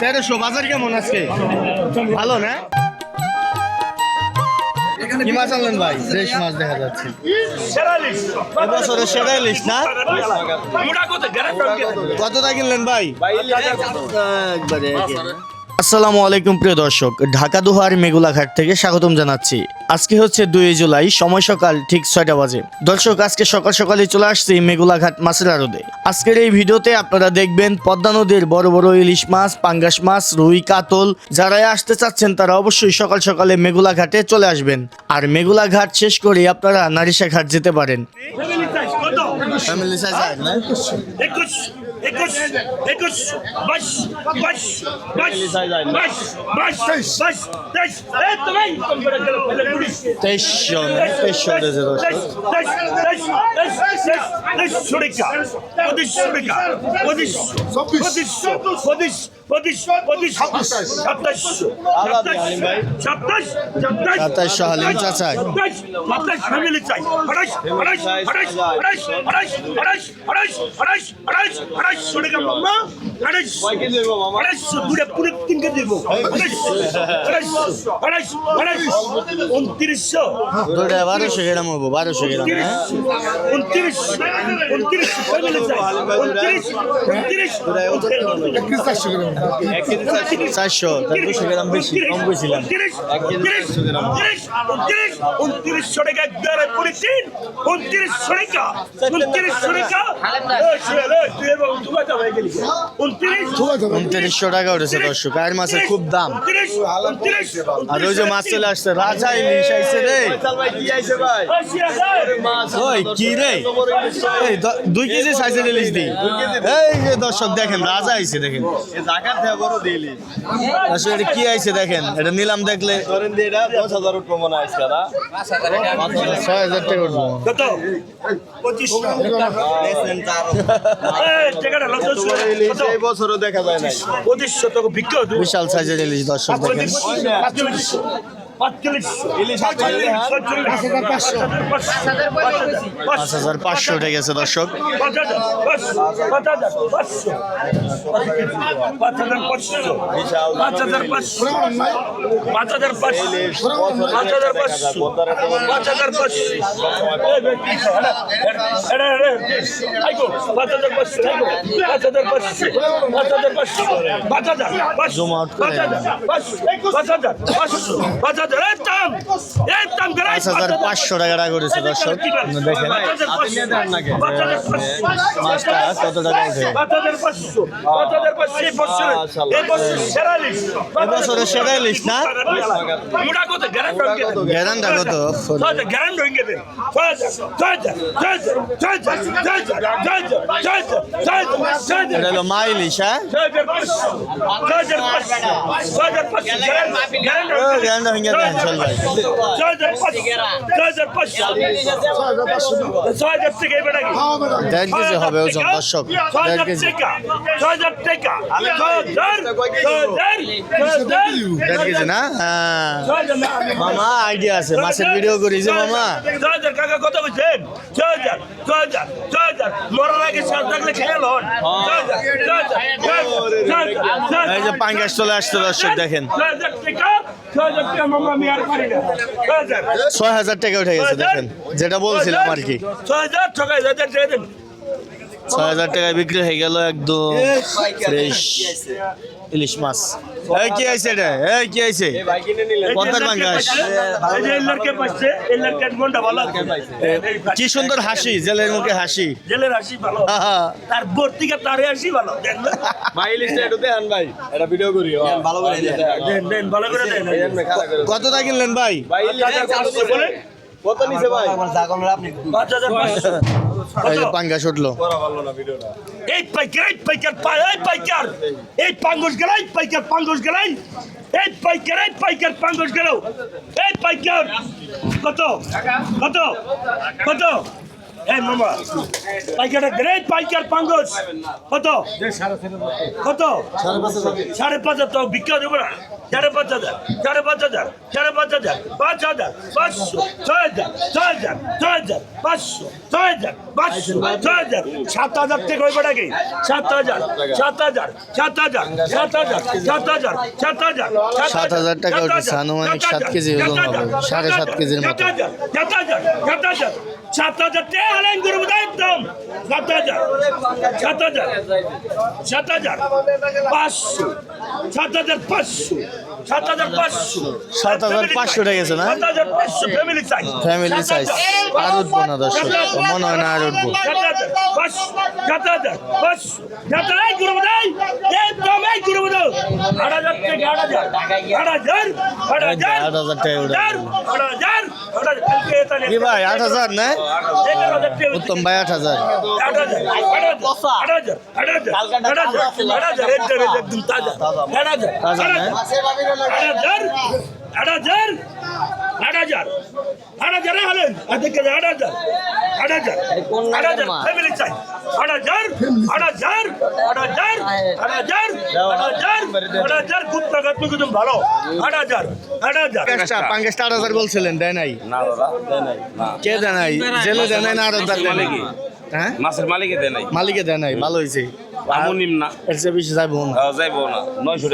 তেরোশো বাজার কেমন আজকে? ভালো না? কি মাছ আনলেন ভাই? ফ্রেশ মাছ দেখা যাচ্ছে। সেরা সেরা ইলিশ না। কতটা কিনলেন ভাই? একবারে আসসালামু আলাইকুম প্রিয় দর্শক ঢাকা দুহার মেগুলাঘাট থেকে স্বাগতম জানাচ্ছি। আজকে হচ্ছে দুই জুলাই সময় সকাল ঠিক ছয়টা বাজে। দর্শক আজকে সকাল সকালে চলে আসছি মেগুলাঘাট মাছের আড়তে আজকের এই ভিডিওতে আপনারা দেখবেন পদ্মা নদীর বড় বড় ইলিশ মাছ পাঙ্গাস মাছ রুই কাতল। যারা আসতে চাচ্ছেন তারা অবশ্যই সকাল সকালে মেগুলাঘাটে চলে আসবেন। আর মেগুলাঘাট শেষ করে আপনারা নারিশা ঘাট যেতে পারেন? ফ্যামিলি সাইজ না? একুশ একুশ বাইশ বাইশ বাইশ বাইশ বাইশ বাইশ তেইশ এই তো ভাই কম করে গেল পুলিশ তেইশশো তেইশশো উঠেছে দর্শক সাতাশশো হালিম চাচা। উনত্রিশশো দুটা বারোশো গ্রাম হব বারোশো গ্রাম হ্যাঁ? উনত্রিশ উনত্রিশ উনত্রিশ উনত্রিশ চারশো দুশো গ্রাম বেশি কম বলছিলাম উনত্রিশ উনত্রিশ উনত্রিশ উনত্রিশ উনত্রিশশো টাকা একবারে পুরি তিন উনত্রিশশো টাকা উনত্রিশশো টাকা। হয়ে উনত্রিশশো টাকা উঠেছে দর্শক আর মাছের খুব দাম। আর ওই যে মাছ চলে আসছে রাজা ইলিশ আইছে রে। ওই কি রে? এই দুই কেজি সাইজের ইলিশ দিই এই যে দর্শক দেখেন রাজা আইছে দেখেন। আসলে এটা কি আইছে দেখেন এটা নিলাম দেখলে ছয় হাজার টাকা উঠবো কত? পঁচিশ টাকাটা লক্ষ্য বছরও দেখা যায় না পঁচিশশো টাকা বিক্রি বিশাল সাইজের ইলিশ দর্শক দেখেন। পাঁচ হাজার পাঁচশো উঠে গেছে দর্শক Zoom out করে। পাঁচ হাজার পাঁচশো টাকা করেছে দর্শক দেখেন মাছটা কত টাকা উঠে এবছরে সেরা ইলিশ না গ্যারান্টা কত এটা হলো মা হ্যাঁ গ্যারান্টা দেড় কেজি হবে ওজন দর্শক দেড় কেজি দেড় কেজি না মামা আইডিয়া আছে মাছের ভিডিও করি যে মামা কাকা কত বলছেন ছয় হাজার ছয় হাজার ছয় হাজার মরার আগে সাত থাকলে খেয়াল হন ছয় হাজার ছয় হাজার ছয় হাজার ছয় হাজার এই যে পাঙ্গাস চলে আসছে দর্শক দেখেন ছয় হাজার টাকা উঠে গেছে দেখেন যেটা বলছিলাম আর কি। ছয় হাজার? ছয় হাজার ছয় হাজার টাকায় বিক্রি হয়ে গেল একদম ফ্রেশ ইলিশ মাছ। এই কি আইছে এটা? এই কি আইছে পদ্মার পাঙ্গাস এই যে এই লড়কে পাচ্ছে এই লড়কের মনটা ভালো আছে? কি সুন্দর হাসি জেলের মুখে হাসি। জেলের হাসি ভালো। তার বোর তারে হাসি ভালো। ভাই লিস্টে একটু দেন ভাই। এটা ভিডিও করি ভালো করে দেন। দেন ভালো করে দেন। কতটা কিনলেন ভাই? ভাই কত নিছে? ভাই? এই যে পাঙ্গাস উঠল। এই পাইকার এই পাইকার এই পাইকার। এই পাঙ্গস গেলাই পাইকার পাঙ্গস এই পাইকার এই পাইকার পাঙ্গস গেল। এই পাইকার কত? কত? কত? এই মামা পাইকারটা গ্রেট পাইকার পাঙ্গস কত কত সাড়ে পাঁচ হাজার তো বিক্রি দেবো না সাড়ে পাঁচ হাজার সাড়ে পাঁচ হাজার সাড়ে পাঁচ হাজার পাঁচ হাজার পাঁচশো ছয় হাজার ছয় হাজার ছয় হাজার পাঁচশো ছয় হাজার পাঁচশো ছয় হাজার সাত হাজার থেকে বেটাকে সাত হাজার সাত হাজার সাত হাজার সাত হাজার সাত হাজার সাত হাজার সাত হাজার টাকা উঠেছে, আনুমানিক সাত কেজি ওজন হবে, সাড়ে সাত কেজির মতো। সাত হাজার সাত হাজার সাত হাজার তে করব একদম। সাত হাজার। সাত হাজার। সাত হাজার। পাঁচশো। সাত হাজার পাঁচশো সাত হাজার পাঁচশো সাত হাজার পাঁচশো উঠে গেছে না? সাত হাজার পাঁচশো ফ্যামিলি সাইজ ফ্যামিলি সাইজ আর উঠবো না দর্শক মনে হয় না আর উঠবো সাত হাজার পাঁচশো সাত হাজার পাঁচশো সাত হাজার এই করব নাই একদম এই করব দাও আট হাজার থেকে আট হাজার আট হাজার আট হাজার আট হাজার টাকা উঠে আট হাজার আট হাজার কালকে এটা কি ভাই আট হাজার না টাকা উত্তম ভাই আট হাজার আট হাজার আট হাজার আট হাজার আট হাজার আট হাজার একদম তাজা তাজা না? আট হাজার আট হাজার আট হাজার হলেন আজকে আট হাজার আট হাজার আট হাজার ফ্যামিলি চাই আট হাজার আট হাজার আট হাজার আট হাজার আট হাজার আট হাজার খুব টাকা তুমি কিন্তু ভালো আট হাজার আট হাজার পাঙ্গেসটা পাঙ্গেসটা আট হাজার বলছিলেন দেয় নাই কে দেয় নাই জেলে দেয় নাই না আট হাজার দেয় নাই হ্যাঁ মাছের মালিকে দেয় নাই মালিকে দেয় নাই ভালো হয়েছে নিম না এর চেয়ে বেশি যাইব না যাইবো না নয়শো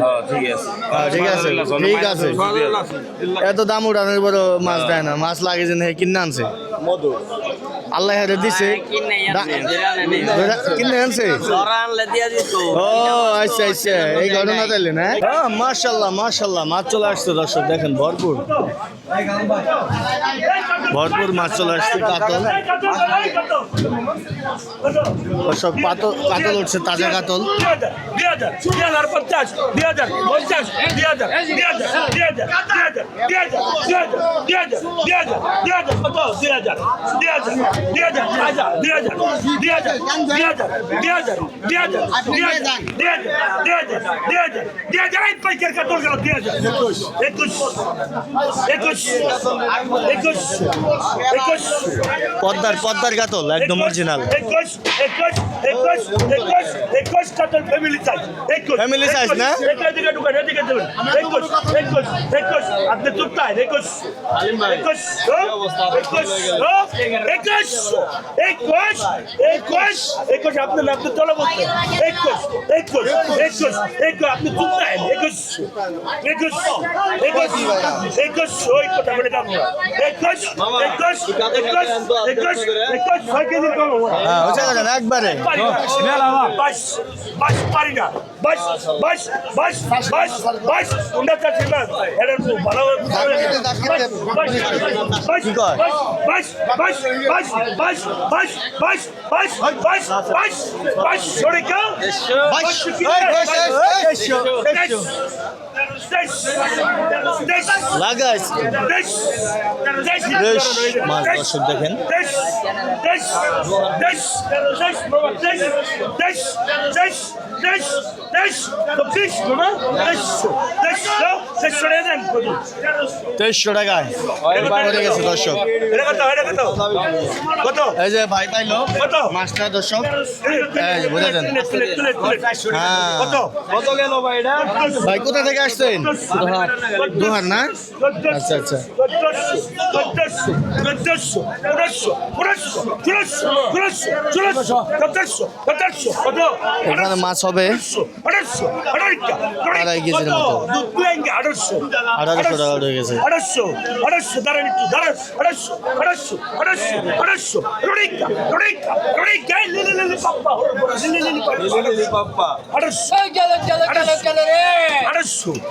হ্যাঁ, ঠিক আছে ঠিক আছে ঠিক আছে এত দাম উঠানোর পরও মাছ দেয় না মাছ লাগে যে কিনে আনছে মধু আল্লাহ হারে দিছে কিনে আনছে ও আচ্ছা আচ্ছা এই ঘটনা তাইলে না হ্যাঁ মার্শাল্লাহ মার্শাল্লাহ মাছ চলে আসছে দর্শক দেখেন ভরপুর ভরপুর মাছ চলে আসছে কাতল দর্শক পাতল কাতল উঠছে তাজা কাতল দুই হাজার পদ্মার পদ্মার কাতল একদম অরিজিনাল একুশ একুশ একুশ একুশ একুশ কাতল ফ্যামিলি সাইজ একুশ ফ্যামিলি সাইজ না? এদিকে ঢুকান এদিকে দেবেন একুশ একুশ একুশ। আপনি চুপটায় একুশ। একুশ হ্যাঁ? একুশ হ্যাঁ? একুশ। একুশ একুশ একুশ একুশ আপনি আপনি চলো বলতে একুশ একুশ একুশ একুশ আপনি চুপটায় একুশ একুশ একুশ একুশ ওই কথা বলে যাব একুশ একুশ একুশ একুশ একুশ ছয় কেজি কম হ্যাঁ একবারে বাস বাস পারি না বাস বাস বাস বাস বাস উন্ডা চাচ্ছি না এটা ভালো বাস বাস বাস কি কয়? বাস বাস বাস বাস বাস বাস বাস বাস বাস বাস সরে কা বাস লাগাইস দেশ দেশ মাছ দর্শক দেখেন দেশ দেশ দেশ দেশ বাবা দেশ দেশ দেশ দেশ দেশ তো দেশ বাবা দেশ দেশ দেশ সরে দেন তেইশশো টাকায় পড়ে গেছে দর্শক এটা কত এটা কত কত এই যে ভাই লাগাইস বেশ মাছ দর্শক দেখেন। তেইশশো টাকায় গেছে দর্শক। এই যে ভাই পাইলো। মাছটা দর্শক। বুঝে দেন হ্যাঁ। ভাই কোথা থেকে আসছে? আসছেন দোহার। না? আচ্ছা আচ্ছা। এখানে মাছ হবে। আড়াই কেজির মতো। আড়াইশো আড়াইশো টাকা উঠে গেছে। আড়াইশো আড়াইশো দাঁড়ান একটু দাঁড়ান আড়াইশো আড়াইশো আড়াইশো আড়াইশো রোডিকা রোডিকা রোডিকা লিলি লিলি পাপ্পা লিলি লিলি পাপ্পা আড়াইশো চলো চলো চলো চলো রে আড়াইশো।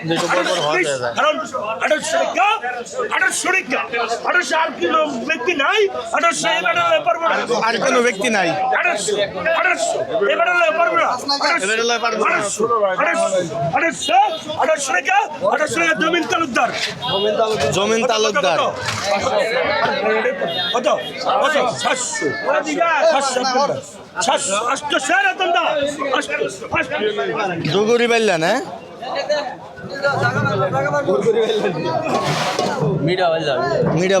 আড়াইশো ভালো না। আড়াইশো দুশো পর পর হওয়া যায়। কারণ আঠারোশো টাকা আঠারোশো টাকা আঠারোশো আর কোনো ব্যক্তি নাই আঠারোশো এবারে পারব না। আর কোনো ব্যক্তি নাই। আঠারোশো আঠারোশো এবারে পারব না। এবারে পারব না। আঠারোশো আঠারোশো আঠারোশো আঠারোশো টাকা আঠারোশো টাকা জমিন তালুকদার। জমিন তালুকদার। কত কত সাতশো। সাতশো সাতশো আটশো স্যার আতন্দা আটশো আটশো। দুগুরি বেললেন হ্যাঁ? মিডিয়া বাল্লা মিডিয়া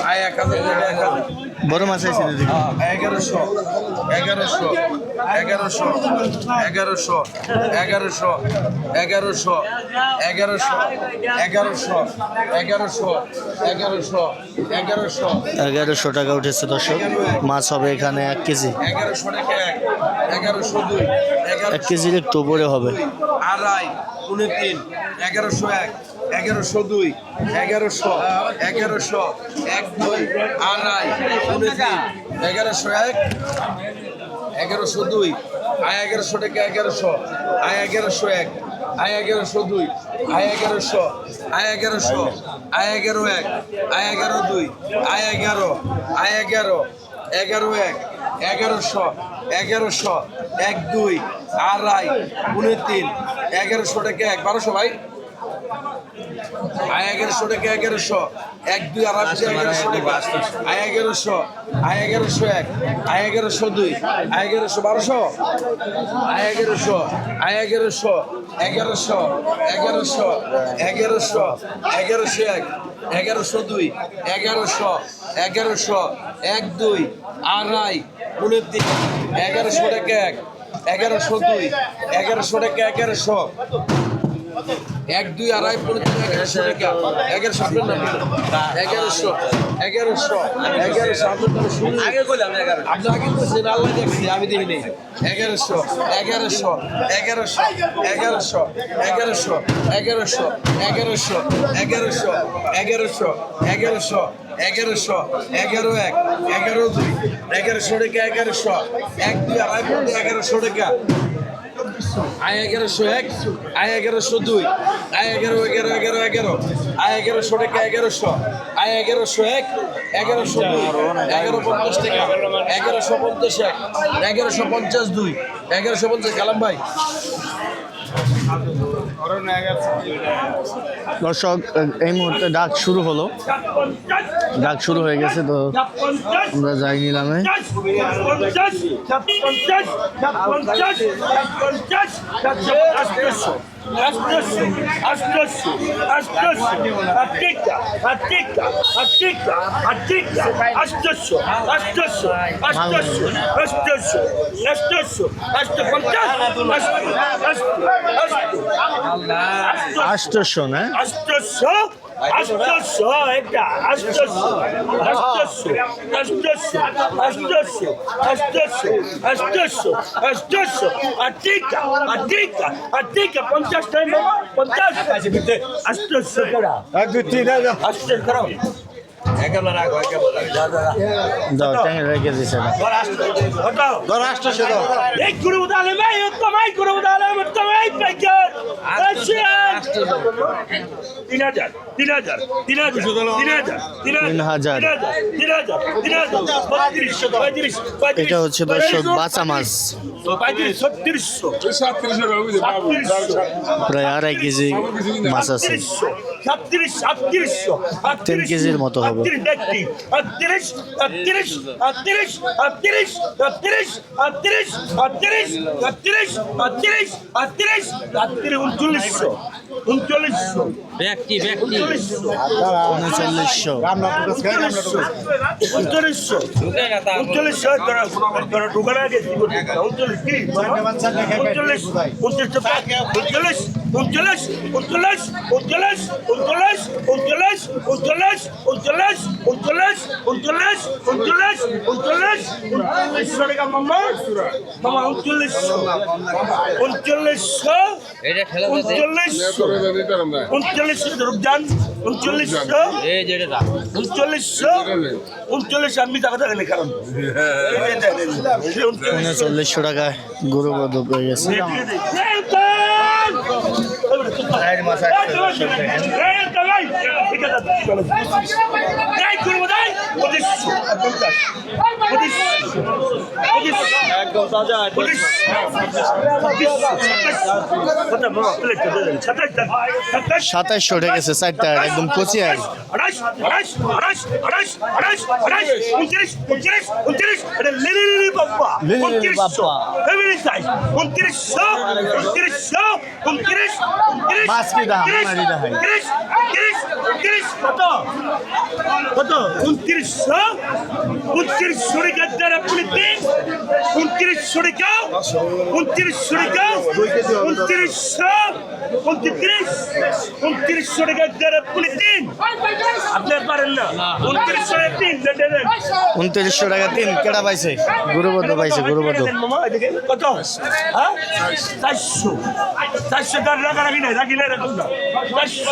ওঠে বড় মাছ আছে এগারোশো এগারোশো এগারোশো এগারোশো এগারোশো এগারোশো এগারোশো এগারোশো এগারোশো এগারোশো এগারোশো এগারোশো টাকা উঠেছে দর্শক মাছ হবে এখানে এক কেজি এগারোশো টাকা এক এগারোশো দুই এক কেজির একটু উপরে হবে আড়াই পুনে তিন এগারোশো এক এগারোশো দুই, এগারোশো এগারোশো, এক, দুই, আড়াই এগারোশো এক, এগারোশো দুই, আয় এগারোশো টাকা এগারোশো, আয় এগারোশো এক, আয় এগারোশো দুই, আয় এগারোশো আয় এগারোশো, আয় এগারো এক, আয় এগারো দুই, আয় এগারো আয় এগারো এগারো এক, এগারোশো এগারোশো এক, দুই, আড়াই পুনে তিন এগারোশো টাকা এক, বারোশো ভাই। আয় এগারোশো টাকা এগারোশো? এক দুই আড়াই এগারোশো টাকা আয় এগারোশো আয় এগারোশো এক আয় এগারোশো দুই আয় এগারোশো বারোশো? আয় এগারোশো আয় এগারোশো এগারোশো এগারোশো এগারোশো এগারোশো এক এগারোশো দুই এগারোশো এগারোশো এক দুই আড়াই পনেরো তিন এগারোশো টাকা এক এগারোশো দুই এগারোশো টাকা এগারোশো? এক দুই আড়াই পনেরো এগারোশো টাকা এগারোশো আপনার এগারোশো এগারোশো এগারোশো আপনার আগে করলাম আপনি আগে করছেন আল্লাহ দেখছি আমি দেখিনি এগারোশো এগারোশো এগারোশো এগারোশো এগারোশো এগারোশো এগারোশো এগারোশো এগারোশো এগারোশো এগারোশো এগারো এক এগারো দুই এগারোশো টাকা এগারোশো এক দুই আড়াই পনেরো এগারোশো টাকা আয় এগারোশো এক, আয় এগারোশো দুই, আয় এগারো এগারো এগারো এগারো, আয় এগারোশো টাকা এগারোশো, আয় এগারোশো এক, এগারোশো দুই এগারো পঞ্চাশ টাকা, এগারোশো পঞ্চাশ এক, এগারোশো পঞ্চাশ দুই, এগারোশো পঞ্চাশ। কালাম ভাই। দর্শক এই মুহূর্তে ডাক শুরু হলো ডাক শুরু হয়ে গেছে তো আমরা যাই নিলামে পঞ্চাশ পঞ্চাশ পঞ্চাশ আটশো আটশো আটশো আটশো আটিকা আটিকা আটিকা আটিকা আটশো আটশো আটশো আটশো আটশো Ajuda-se, hein, cara? Ajuda-se! Ajuda-se! Ajuda-se! Ajuda-se! Ajuda-se! Ajuda-se! Ajuda-se! Atica! Atica! Atica! Quando estás a ir embora? Quando estás a ir embora? Ajuda-se, cara! Ajuda-se, cara! Ajuda-se, cara! দাও ট্যাঙ্গে রেখে দিছে। তিন হাজার তিন হাজার তিন হাজার তিন হাজার তিন হাজার এটা হচ্ছে দর্শক বাঁচা মাছ। প্রায় আড়াই কেজি মাছ আছে। তিন কেজির মতো হবে। উনচল্লিশশো। উনচল্লিশশো। ব্যক্তি ব্যক্তি উনচল্লিশশো। উনচল্লিশশো উনচল্লিশশো ঢোকার আগে উনচল্লিশ উনচল্লিশ কি উনচল্লিশ উনচল্লিশ উনচল্লিশ উনচল্লিশ উনচল্লিশ উনচল্লিশ উনচল্লিশ উনচল্লিশ উনচল্লিশ উনচল্লিশ উনচল্লিশ উনচল্লিশ উনচল্লিশ উনচল্লিশ। উনচল্লিশশো টাকা মামা মামা উনচল্লিশশো উনচল্লিশশো উনচল্লিশশো উনচল্লিশশো রূপজান। উনচল্লিশশো উনচল্লিশশো উনচল্লিশ আমি টাকা কারণ উনচল্লিশশো টাকায় গরু গেছে। ঠিকাদার তাই করব তাই পঁচিশশো একদম তাজা পঁচিশ সাতাইশশো উঠে গেছে চারটা একদম কচি আর আঠাশ আঠাশ আঠাশ উনত্রিশ উনত্রিশ উনত্রিশ এটা উনত্রিশ উনত্রিশ উনত্রিশ উনত্রিশ উনত্রিশ কত? কত? উনত্রিশশো উনত্রিশশো টাকা দ্বারা পুলি তিন উনত্রিশশো টাকা উনত্রিশশো টাকা উনত্রিশশো উনত্রিশ? উনত্রিশশো টাকা দ্বারা পুলি তিন আপনি পারেন না। উনত্রিশশো টাকা তিন। উনত্রিশশো টাকা তিন কেটা পাইছে? গরু বধ পাইছে গরু বধ মামা, এদিকে। কত? হ্যাঁ? চারশো। চারশো তার রাখা রাখি নাই রাখি নাই রাখুন না চারশো।